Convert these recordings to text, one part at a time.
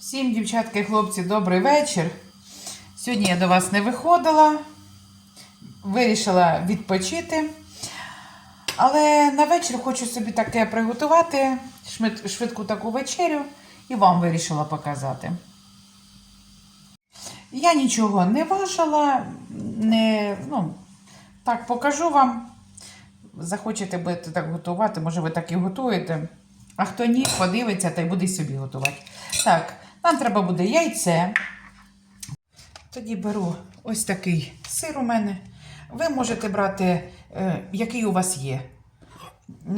Всім, дівчатки і хлопці, добрий вечір. Сьогодні я до вас не виходила, вирішила відпочити. Але на вечір хочу собі таке приготувати, швидку таку вечерю, і вам вирішила показати. Я нічого не важила, не, ну, так покажу вам. Захочете будете так готувати, може ви так і готуєте. А хто ні, подивиться та й буде собі готувати. Так, нам треба буде яйце. Тоді беру ось такий сир у мене. Ви можете брати, е, який у вас є.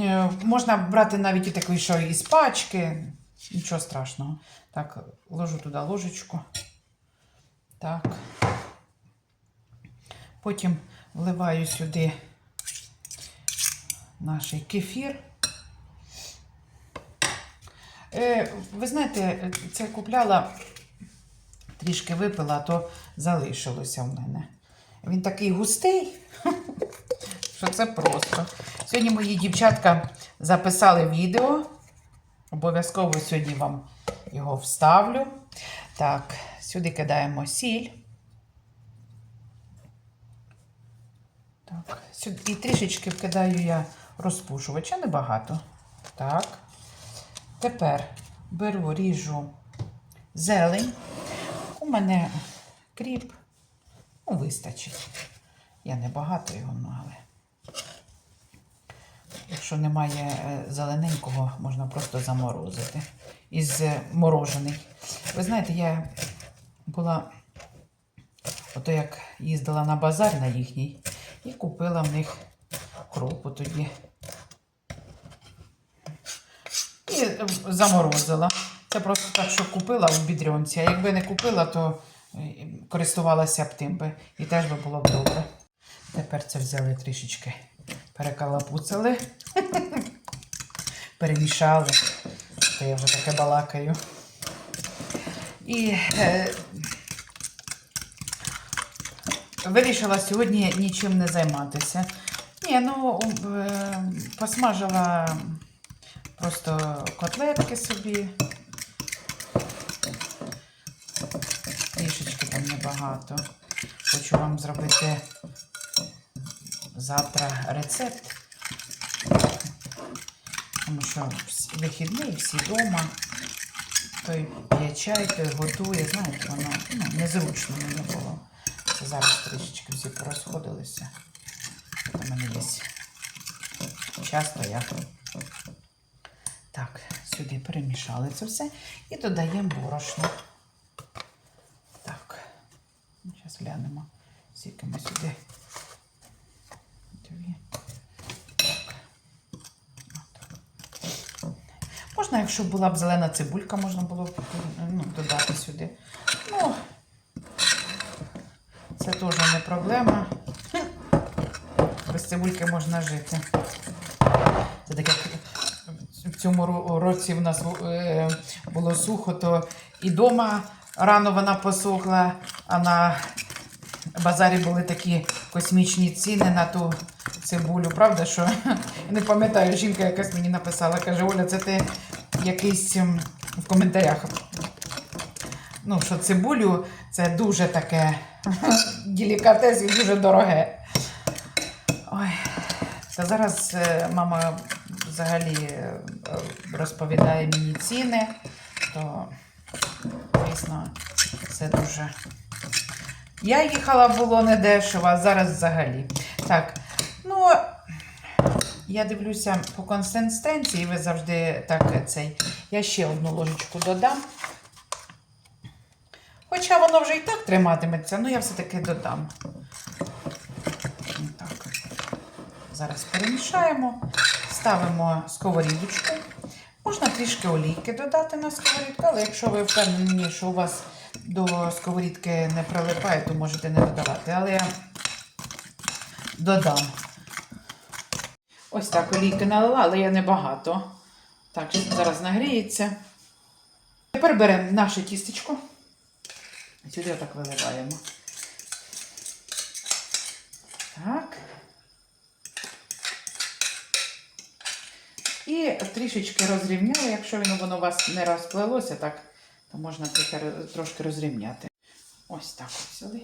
Е, можна брати навіть і такий, що із пачки. Нічого страшного. Так, ложу туди ложечку. Так. Потім вливаю сюди наш кефір. Е, ви знаєте, це купляла, трішки випила, то залишилося в мене. Він такий густий, що це просто. Сьогодні мої дівчатка записали відео. Обов'язково сьогодні вам його вставлю. Так, сюди кидаємо сіль. Так, і трішечки вкидаю я розпушувача, небагато. Так. Тепер беру, ріжу зелень. У мене кріп. Ну, вистачить. Я не багато його, ну, але. Якщо немає е, зелененького, можна просто заморозити. Із е, морожений. Ви знаєте, я була, ото як їздила на базар на їхній, і купила в них кропу тоді. І е, заморозила. Це просто так, що купила в бідрюнці. А якби не купила, то е, користувалася б тим би. І теж би було б добре. Тепер це взяли трішечки, перекалапуцали, перемішали. То я вже таке балакаю. І е, вирішила сьогодні нічим не займатися. Ні, ну е, посмажила просто котлетки собі. Трішечки там небагато. Хочу вам зробити завтра рецепт. Тому що вихідний, всі вдома. Той п'є чай, той готує. Знаєте, воно ну, незручно мені було. Це зараз трішечки всі порозходилися. У мене є часто я. Так, сюди перемішали це все і додаємо борошно. Так, зараз глянемо, скільки ми сюди. Можна, якщо була б зелена цибулька, можна було б ну, додати сюди. Ну, це теж не проблема. Без цибульки можна жити. Це таке цьому році в нас е, було сухо, то і вдома рано вона посохла, а на базарі були такі космічні ціни на ту цибулю. Правда, що не пам'ятаю, жінка якась мені написала, каже, Оля, це ти якийсь ем, в коментарях. Ну, що цибулю це дуже таке делікатес і дуже дороге. Ой, та зараз е, мама взагалі е, розповідає мені ціни, то звісно, це дуже. Я їхала було не дешево, а зараз взагалі. Так, ну я дивлюся по консистенції, ви завжди так цей. Я ще одну ложечку додам. Хоча воно вже і так триматиметься, ну я все-таки додам. Так. Зараз перемішаємо, ставимо сковорідочку. Можна трішки олійки додати на сковорідку, але якщо ви впевнені, що у вас до сковорідки не прилипає, то можете не додавати. Але я додам. Ось так олійки налила, але я не багато. Так, зараз нагріється. Тепер беремо наше тістечко. Сюди отак виливаємо. Так. І трішечки розрівняли, якщо воно воно у вас не розплелося, так то можна трошки розрівняти. Ось так от взяли.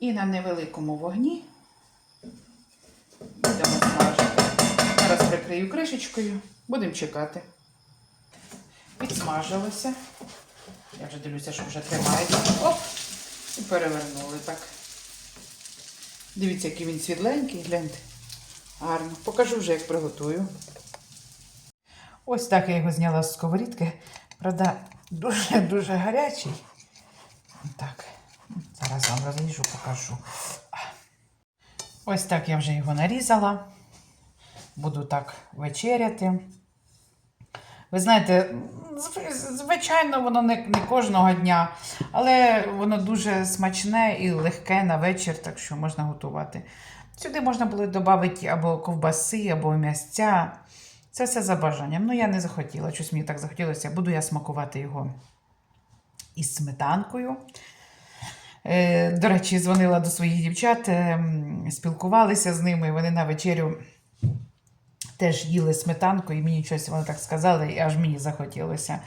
І на невеликому вогні будемо смажити. Зараз прикрию кришечкою, будемо чекати. Підсмажилося. Я вже дивлюся, що вже тримається. Оп! І перевернули так. Дивіться, який він світленький, гляньте. Гарно. Покажу вже, як приготую. Ось так я його зняла з сковорідки. Правда, дуже-дуже гарячий. Так, зараз вам розріжу, покажу. Ось так я вже його нарізала. Буду так вечеряти. Ви знаєте, звичайно, воно не, не кожного дня, але воно дуже смачне і легке на вечір, так що можна готувати. Сюди можна було додати або ковбаси, або м'ясця. Це все за бажанням. Ну, я не захотіла, щось мені так захотілося. Буду я смакувати його із сметанкою. Е, До речі, дзвонила до своїх дівчат, е, спілкувалися з ними. Вони на вечерю теж їли сметанку, і мені щось вони так сказали, і аж мені захотілося.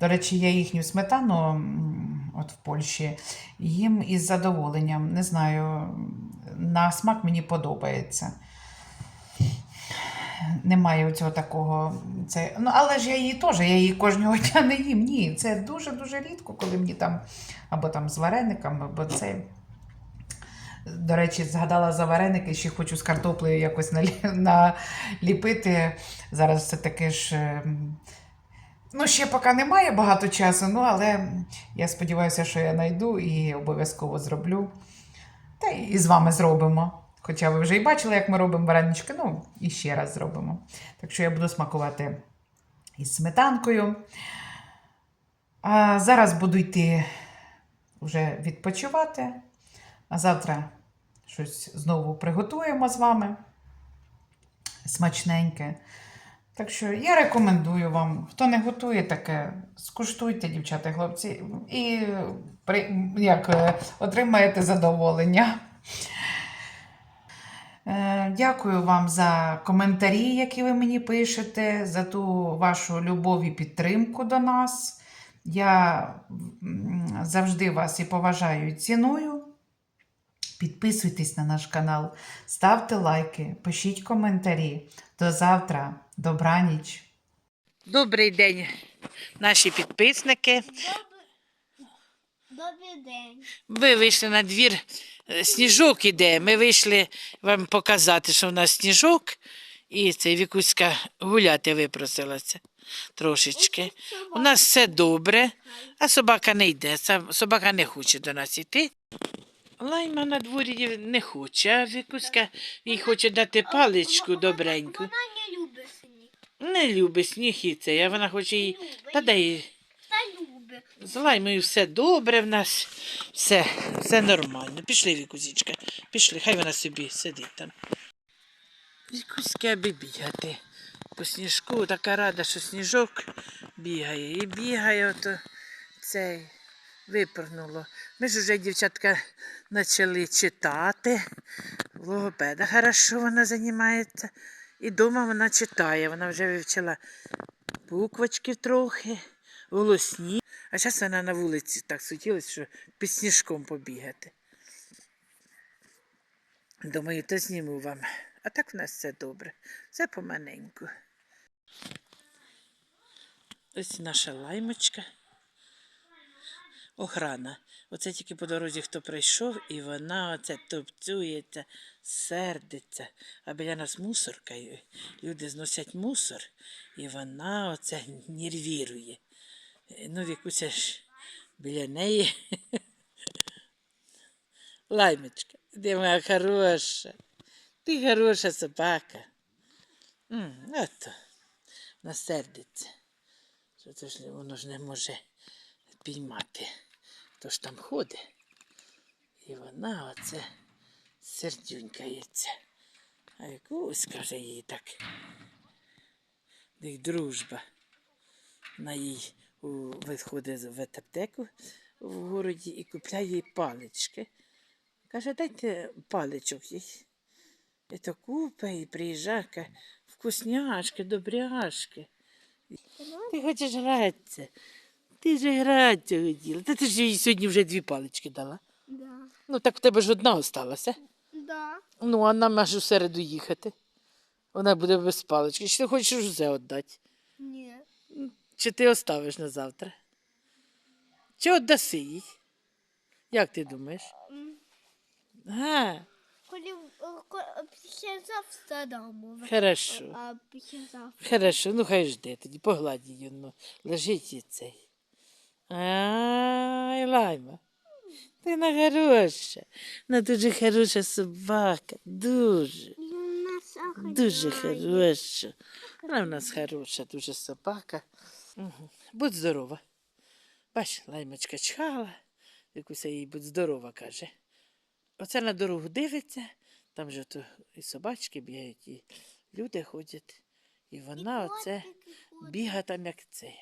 До речі, я їхню сметану от в Польщі їм із задоволенням. Не знаю, на смак мені подобається. Немає цього такого. Це... Ну, але ж я її теж, я її кожного дня не їм. Ні, це дуже-дуже рідко, коли мені там або там з варениками, або це. До речі, згадала за вареники, ще хочу з картоплею якось налі- наліпити. Зараз все таки ж. ем, Ну, ще поки немає багато часу, ну, але я сподіваюся, що я знайду і обов'язково зроблю. Та і з вами зробимо. Хоча ви вже і бачили, як ми робимо варенички, ну і ще раз зробимо. Так що я буду смакувати із сметанкою. А зараз буду йти вже відпочивати. А завтра щось знову приготуємо з вами. Смачненьке. Так що я рекомендую вам, хто не готує таке, скуштуйте, дівчата, хлопці, і як, е, отримаєте задоволення. Е, Дякую вам за коментарі, які ви мені пишете, за ту вашу любов і підтримку до нас. Я завжди вас і поважаю, і ціную. Підписуйтесь на наш канал, ставте лайки, пишіть коментарі. До завтра. Добраніч. Добрий день, наші підписники. Добрий день. Ви вийшли на двір, е, сніжок іде. Ми вийшли вам показати, що в нас сніжок, і це Вікуська гуляти випросилася трошечки. У нас все добре, а собака не йде. Собака не хоче до нас йти. Лайма на дворі не хоче, а Вікуська їй хоче дати паличку добреньку. Вона не любить сніг. Не любить сніг і це, а вона хоче їй. Та дай їй Та любить. З лаймою все добре в нас, все, все нормально. Пішли, Вікузічка, пішли, хай вона собі сидить там. Вікуська аби бігати. По сніжку така рада, що сніжок бігає. І бігає, ото цей випорнуло. Ми ж вже, дівчатка, почали читати. Логопеда хорошо вона займається. І вдома вона читає. Вона вже вивчила буквочки трохи, голосні. А зараз вона на вулиці так сутілась, що під сніжком побігати. Думаю, то зніму вам. А так в нас все добре. Все поманеньку. Ось наша лаймочка. Охрана. Оце тільки по дорозі хто прийшов, і вона оце топцюється, сердиться. А біля нас мусорка. Люди зносять мусор, і вона оце нервірує. Ну, Вікуся ж біля неї. Лаймочка, ти моя хороша. Ти хороша собака. Ото. Вона сердиться. Це ж воно ж не може піймати. Хто ж там ходить. І вона оце сердюнькається. А якусь, каже їй так. Їх дружба. Вона їй виходить в ветаптеку в городі і купляє їй палички. Каже, дайте паличок їй. І то купа і приїжджає, вкусняшки, добряшки. Ти хочеш гратися. Ти ж гратися хотіла. Та ти ж їй сьогодні вже дві палички дала. Да. Ну так в тебе ж одна осталася. Да. Ну, а нам аж у середу їхати. Вона буде без палички. Чи ти хочеш усе віддати? Ні. Чи ти оставиш на завтра? Чи віддаси їй? Як ти думаєш? Коли е, ко- післязавтра дамо. хорошо. А післязавтра. Хорошо, ну хай жде тоді, погладь її, ну, лежить і цей. Ай, лайма. Ти на хороша. Ну, дуже хороша собака. Дуже. Дуже хороша. Вона в нас хороша, дуже собака. Угу. Будь здорова. Бач, лаймочка чхала, якусь їй будь здорова, каже. Оце на дорогу дивиться, там же то і собачки бігають, і люди ходять. І вона оце би хатамякцээ.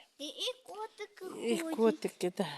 Икотик гэдэг.